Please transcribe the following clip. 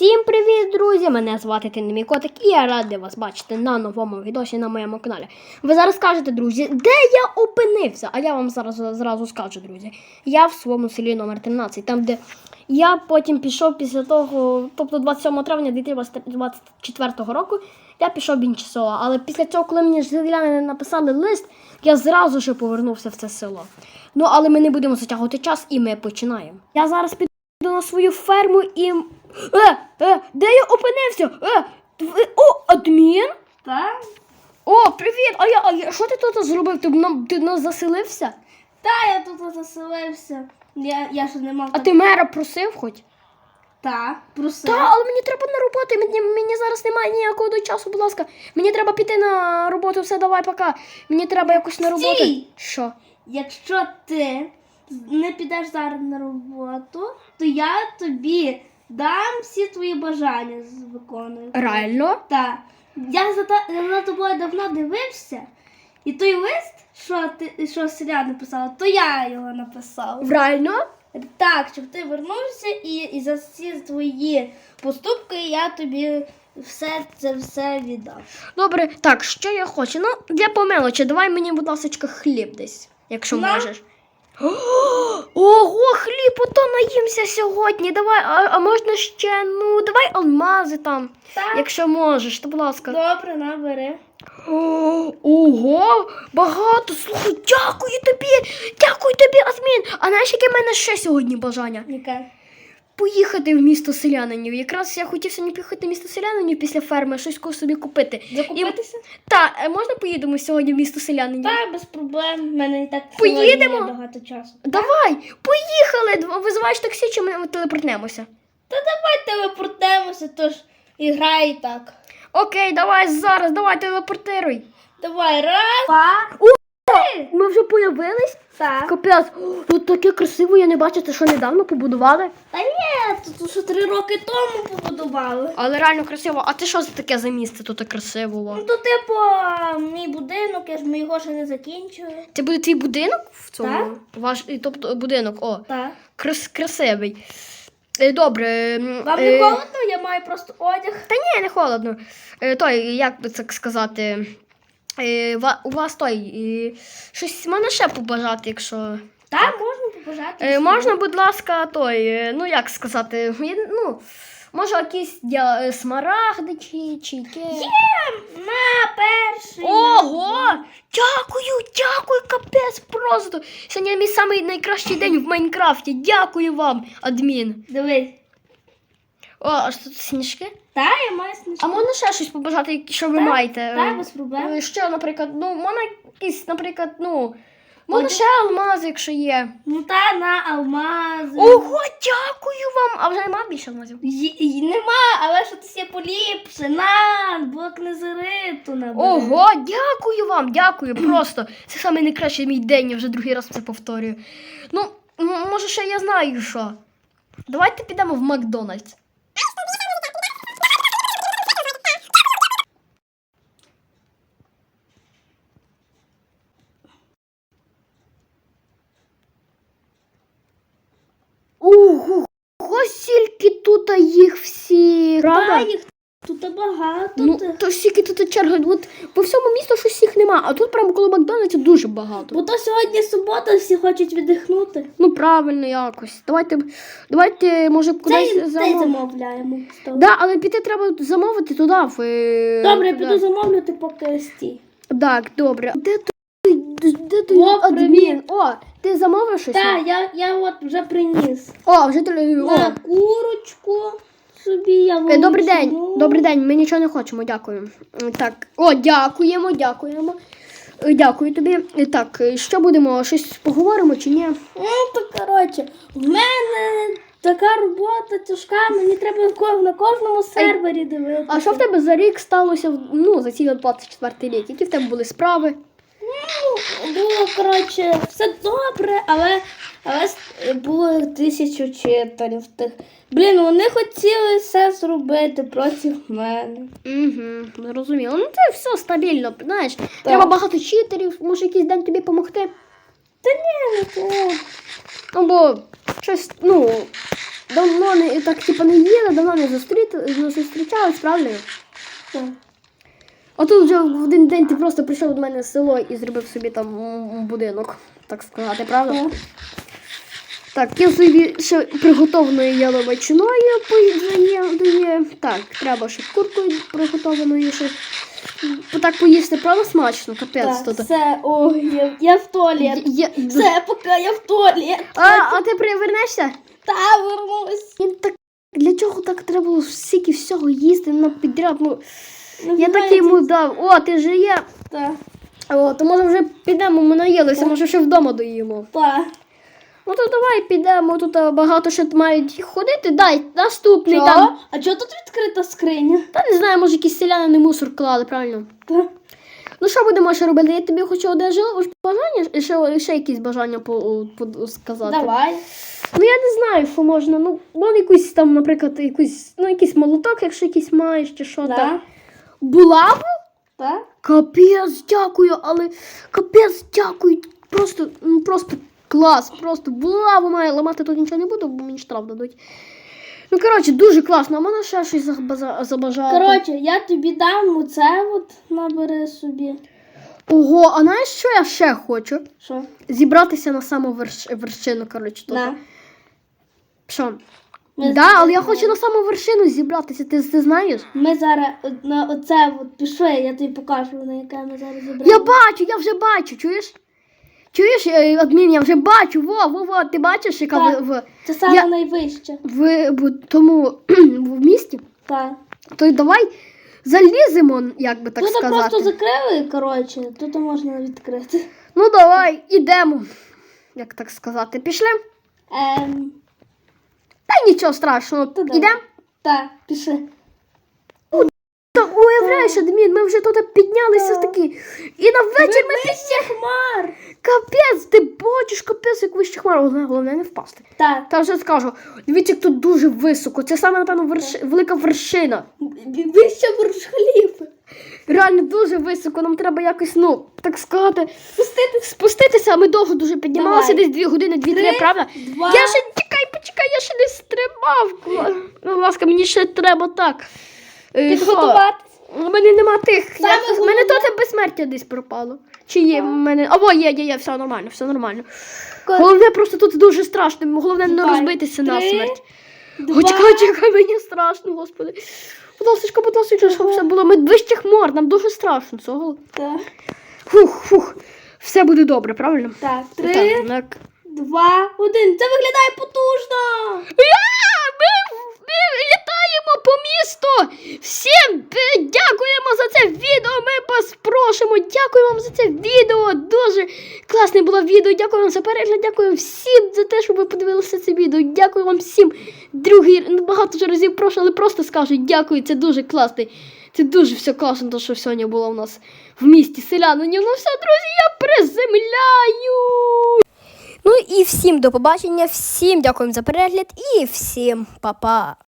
Всім привіт, друзі! Мене звати Тинемій Котик і я радий вас бачити на новому відосі на моєму каналі. Ви зараз скажете, друзі, де я опинився? А я вам зараз зразу скажу, друзі. Я в своєму селі номер 13, там, де я потім пішов після того, тобто 27 травня 2024 року, я пішов в інше село. Але після цього, коли мені селяни написали лист, я зразу ж повернувся в це село. Ну, але ми не будемо затягувати час і ми починаємо. Я зараз піду на свою ферму і. Е, е, де я опинився? Е, ви- о, адмін? Так? О, привіт! А я, а я що ти тут зробив? Ти, нам, ти нас заселився? Та, я тут заселився. Я, я ж не мав. А ти мера просив хоч? Та, просив. Та, але мені треба на роботу. Мені, мені зараз немає ніякого до часу, будь ласка. Мені треба піти на роботу, все, давай, пока. Мені треба якось на роботу. Стій! Що? Якщо ти не підеш зараз на роботу, то я тобі дам всі твої бажання виконую. Реально? Так. Я за, та, за тобою давно дивився, і той лист, що ти що селян написала, то я його написав. Реально? Так, щоб ти вернувся і, і за всі твої поступки я тобі все це все віддав. Добре, так, що я хочу? Ну, для помилочі, давай мені, будь ласка, хліб десь, якщо На. можеш. Ого, хліб, ото наїмся сьогодні. Давай, а, а можна ще, ну, давай алмази там, Так. якщо можеш, то будь ласка. Добре, набери. О, Ого, багато. Слухай, дякую тобі, дякую тобі, Азмін. А знаєш, яке в мене ще сьогодні бажання? Яке? Поїхати в місто селянинів. Якраз я хотів сьогодні поїхати в місто селянинів після ферми, щось собі купити. Закупитися? Та, е, можна поїдемо сьогодні в місто селянинів? Так, без проблем. У мене і так Поїдемо? є багато часу. Давай, поїхали. Визиваєш таксі, чи ми телепортнемося? Та давай телепортемося, тож і грай так. Окей, давай зараз, давай телепортируй. Давай, раз, два, Ми вже появились? так. Капець, О, тут таке красиво, я не бачу, це що недавно побудували. Та ні, тут що три роки тому побудували. Але реально красиво. А ти що за таке за місце тут красиво? Ну, то типу, мій будинок, я ж ми його ще не закінчую. Це буде твій будинок в цьому? Так. Ваш, тобто будинок, о, Так. крас, красивий. Е, Добре. Вам е, не холодно, я маю просто одяг. Та ні, не холодно. Е, той, як би це сказати, у вас той, е, щось можна ще побажати, якщо. Так, можна побажати. Е, можна, будь ласка, той, е, ну як сказати, ну, може якісь е, смарагди чи, чи яке. На перший. Ого! Дякую, дякую, капець просто. Сьогодні мій самий найкращий день в Майнкрафті. Дякую вам, адмін. Дивись. О, а що тут сніжки? Та, я маю сніжки. А можна ще щось побажати, що ви Так, маєте? Так, без проблем. Е, Що, наприклад, ну, можна якісь, наприклад, ну, можна ще алмази, якщо є. Ну та на алмази. Ого, дякую вам! А вже нема більше алмазів? Й- нема, але що це є поліпше. На, блок незериту набери. Ого, дякую вам, дякую. Просто це саме найкращий мій день, я вже другий раз це повторюю. Ну, може, ще я знаю що. Давайте підемо в Макдональдс. Ого, скільки тут їх всі. Та, їх тут багато. Ну, то стільки тут черга. От по всьому місту щось їх нема, а тут прямо коло Макдональдса дуже багато. Бо то сьогодні субота, всі хочуть віддихнути. Ну правильно якось. Давайте, давайте, може, кудись цей замовляємо. Да, але піти треба замовити туди. В, е, Добре, я піду замовляти поки стій. Так, добре. Де де той О, адмін? привіт. О, ти замовив щось? Так, я, я от вже приніс. О, вже ти. О. На курочку собі я Е, Добрий день, добрий день, ми нічого не хочемо, дякую. Е, Так, о, дякуємо, дякуємо. Е, Дякую тобі. Е, Так, е, що будемо? Щось поговоримо чи ні? Ну, то коротше, в мене така робота тяжка, мені треба на ко- на кожному сервері дивитися. А що в тебе за рік сталося ну, за цілий 24 рік? Які в тебе були справи? Ну, Було, коротше, все добре, але, але було тисячу читерів тих. Блін, вони хотіли все зробити проти мене. Угу, зрозуміло. Ну це все стабільно, знаєш. Треба багато читерів, може якийсь день тобі допомогти. Та ні, не то. Ну, бо щось, ну, давно не так, типу, не їли, давно не зустрічались, правильно? Так. А тут вже в один день ти просто прийшов до мене в село і зробив собі там будинок, так сказати, правда? Так. Так, я собі ще приготованою яловичиною поїдаю. Так, треба ще куркою приготованою ще. Так поїсти, правда, смачно, капець Так, все, ой, я, я в туалет. Я- я- Все, поки я в туалет. А, а ти привернешся? Та вернусь. Він так. Для чого так треба було стільки всього їсти на підряд? Ну, Ну, я так знаєте, йому дав. О, ти же є. Та, О, то може вже підемо, ми наїлися, може ще вдома доїмо. та. Ну то давай підемо, тут а, багато ще мають ходити. Дай наступний Що? там. А чого тут відкрита скриня? Та не знаю, може якісь селяни мусор клали, правильно? Та. Ну що будемо ще робити? Я тобі хочу одне жил- бажання, ще, ще якісь бажання по, по, сказати. Давай. Ну я не знаю, що можна. Ну, вон якусь там, наприклад, якусь, ну, якийсь молоток, якщо якийсь маєш, чи що там. Да. Булаву? Та? Капець, дякую, але капець, дякую. Просто, ну просто клас. Просто булаву має ламати тут нічого не буду, бо мені штраф дадуть. Ну, коротше, дуже класно. А мене ще щось забажа- забажати. Коротше, я тобі дам оце от набери собі. Ого, а знаєш, що я ще хочу? Що? Зібратися на саму верш... вершину, коротше. На. Що? Ми Да, але я хочу на саму вершину зібратися, ти, ти знаєш? Ми зараз от на оце от пішли, я тобі покажу, на яке ми зараз зібрали. Я бачу, я вже бачу, чуєш? Чуєш, е, адмін, я вже бачу, во, во, во, ти бачиш, яка Так. в, в, Це саме Я- найвище. в, в тому в місті? Так. То й давай заліземо, як би так Тут сказати. просто закрили, коротше, тут можна відкрити. Ну давай, ідемо. Як так сказати, пішли? Ем, Та нічого страшного. Та. Ідемо? так, пішли. Уявляєш, адмін, ми вже тут піднялися Так. такі. І на вечір ми Вище хмар. Капець, ти бачиш, капець, як вище хмара. Головне, головне не впасти. Так. Та вже скажу, дивіться, як тут дуже високо. Це саме, напевно, верш... велика вершина. Вище бурж-халіфи. Реально дуже високо. Нам треба якось, ну, так сказати, спуститися. спуститися. а Ми довго дуже піднімалися, Давай. десь дві години, дві-три, Три, правда? два. Я ще я ще не стрибав. Ну, будь ласка, мені ще треба так. Е, що? Підготуватись. У мене нема тих. У мене то безсмертя десь пропало. Чи є в мене. Або є, є, є, все нормально, все нормально. Головне, просто тут дуже страшно. Головне не розбитися Три, насмерть. Два. О, чекай, чекай, мені страшно, господи. Будь ласка, будь ласка, щоб все було. Ми вище хмар, нам дуже страшно цього. Так. Фух, фух. Все буде добре, правильно? Так, три, Так, так. два, один. Це виглядає потужно. Я! Ми, ми літаємо по місту! Всім е, дякуємо за це відео. Ми вас просимо. Дякую вам за це відео. Дуже класне було відео. Дякую вам за перегляд. Дякую всім за те, що ви подивилися це відео. Дякую вам всім. Другий ну, багато ж разів прошу, але просто скажу дякую. Це дуже класний. Це дуже все класно, то, що сьогодні було у нас в місті селянинів. Ну все, друзі, я приземляю. Ну і всім до побачення, всім дякуємо за перегляд і всім па-па.